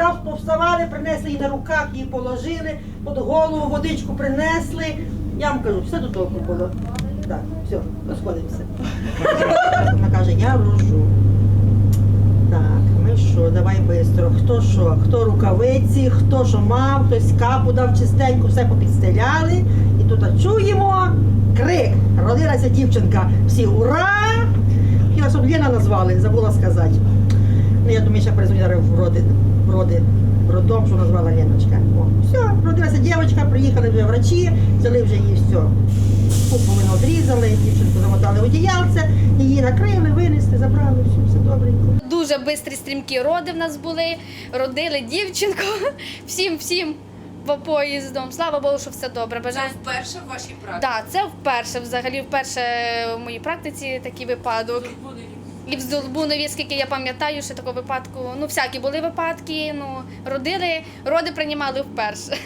раз повставали, принесли її на руках, її положили, під голову водичку принесли. Я вам кажу, все до толку було. Так, все, розходимося. Вона каже, я рожу. Так, ми що, давай швидко. Хто що? Хто рукавиці, хто що мав, хтось капу дав чистенько, все попідстеляли. І тут чуємо крик. Родилася дівчинка. Всі ура! Щоб Лена назвали, забула сказати. Ну, я думаю, ще зараз в роди, роди, в роддом, що назвала Леночка. О, все, родилася дівчинка, приїхали вже врачі, взяли вже її все. Пуповину одрізали, дівчинку замотали в одіялце, її накрили, винесли, забрали, все, все добренько. Дуже бистрі стрімкі роди в нас були. Родили дівчинку. Всім, всім по поїздом. Слава Богу, що все добре. Це вперше в вашій практиці. Так, це вперше, взагалі, вперше в моїй практиці такий випадок. І в Здолбунові, скільки я пам'ятаю, що такого випадку, ну всякі були випадки, ну родили, роди приймали вперше.